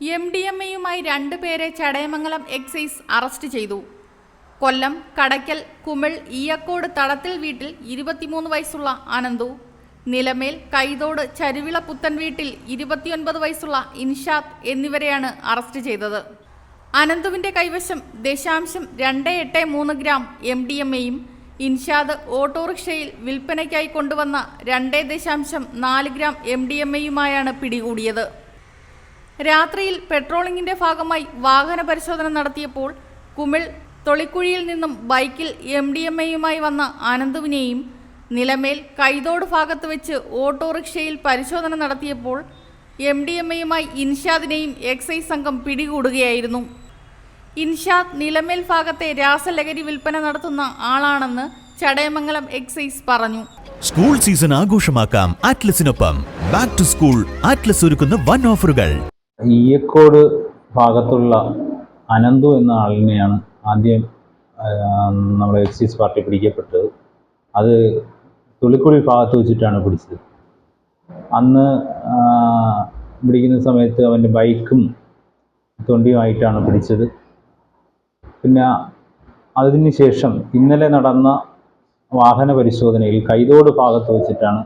M D M എയുമായി രണ്ടുപേരെ Chadayamangalam excise arrest ചെയ്തു. കൊല്ലം കടയ്ക്കൽ കുമിൾ ഈയക്കോട് തടത്തിൽ വീട്ടിൽ ഇരുപത്തിമൂന്ന് വയസ്സുള്ള അനന്തു. നിലമേൽ കൈതോട് ചരുവിള പുത്തൻ വീട്ടിൽ ഇരുപത്തിയൊൻപത് വയസ്സുള്ള ഇൻഷാദ് എന്നിവരെയാണ് അറസ്റ്റ് ചെയ്തത്. അനന്തുവിന്റെ കൈവശം ദശാംശം രണ്ട് എട്ട് മൂന്ന് ഗ്രാം എം ഡി എം എയും ഇൻഷാദ് ഓട്ടോറിക്ഷയിൽ വിൽപ്പനയ്ക്കായി കൊണ്ടുവന്ന രണ്ട് ദശാംശം നാല് ഗ്രാം എം ഡി എം എയുമായാണ് പിടികൂടിയത്. രാത്രിയിൽ പെട്രോളിംഗിന്റെ ഭാഗമായി വാഹന പരിശോധന നടത്തിയപ്പോൾ കുമിൾ തൊളിക്കുഴിയിൽ നിന്നും ബൈക്കിൽ എം ഡി എം എയുമായി വന്ന ആനന്ദുവിനെയും നിലമേൽ കൈതോട് ഭാഗത്ത് വെച്ച് ഓട്ടോറിക്ഷയിൽ പരിശോധന നടത്തിയപ്പോൾ എം ഡി എം എയുമായി ഇൻഷാദിനെയും എക്സൈസ് സംഘം പിടികൂടുകയായിരുന്നു. ഇൻഷാദ് നിലമേൽ ഭാഗത്തെ രാസലഹരി വിൽപ്പന നടത്തുന്ന ആളാണെന്ന് ചടയമംഗലം എക്സൈസ് പറഞ്ഞു. സ്കൂൾ സീസൺ ആഘോഷമാക്കാം. ആറ്റ്ലസിനൊപ്പം ബാക്ക് ടു സ്കൂൾ ആറ്റ്ലസ് ഒരുക്കുന്ന വൺ ഓഫറുകൾ. ഈയക്കോട് ഭാഗത്തുള്ള അനന്തു എന്ന ആളിനെയാണ് ആദ്യം നമ്മുടെ എക്സൈസ് പാർട്ടി പിടിക്കപ്പെട്ടത്. അത് തുളിക്കുഴി ഭാഗത്ത് വെച്ചിട്ടാണ് പിടിച്ചത്. അന്ന് പിടിക്കുന്ന സമയത്ത് അവന്റെ ബൈക്കും തൊണ്ടിയുമായിട്ടാണ് പിടിച്ചത്. പിന്നെ അതിന് ശേഷം ഇന്നലെ നടന്ന വാഹന പരിശോധനയിൽ കൈതോട് ഭാഗത്ത് വെച്ചിട്ടാണ്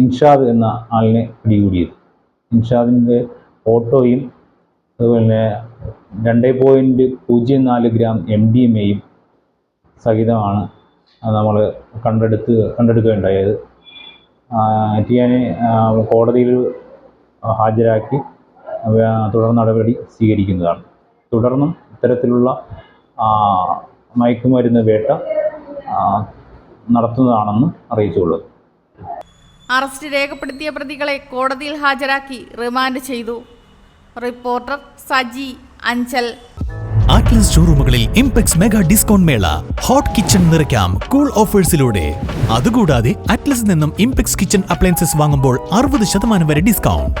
ഇൻഷാദ് എന്ന ആളിനെ പിടികൂടിയത്. ഇൻഷാദിന്റെ ഓട്ടോയും അതുപോലെ രണ്ട് പോയിന്റ് പൂജ്യം നാല് ഗ്രാം എം ഡി എം എയും സഹിതമാണ് നമ്മൾ കണ്ടെടുത്ത് കണ്ടെടുക്കുകയുണ്ടായത്. ടിയാനെ കോടതിയിൽ ഹാജരാക്കി തുടർ നടപടി സ്വീകരിക്കുന്നതാണ്. തുടർന്നും ഇത്തരത്തിലുള്ള മയക്കുമരുന്ന് വേട്ട നടത്തുന്നതാണെന്ന് അറിയിച്ചുകൊള്ളുന്നു അറസ്റ്റ് രേഖപ്പെടുത്തിയ പ്രതികളെ കോടതിയിൽ ഹാജരാക്കി റിമാൻഡ് ചെയ്തു. റിപ്പോർട്ടർ സജി അഞ്ചൽ. ആറ്റ്ലസ് ഷോറൂമുകളിൽ ഇംപെക്സ് മെഗാ ഡിസ്കൗണ്ട് മേള ഹോട്ട് കിച്ചൺ നിറയ്ക്കാം കൂൾ ഓഫേഴ്സിലൂടെ. അതുകൂടാതെ അറ്റ്ലസ് നിന്നും ഇംപെക്സ് കിച്ചൺ അപ്ലയൻസസ് വാങ്ങുമ്പോൾ അറുപത് ശതമാനം വരെ ഡിസ്കൗണ്ട്.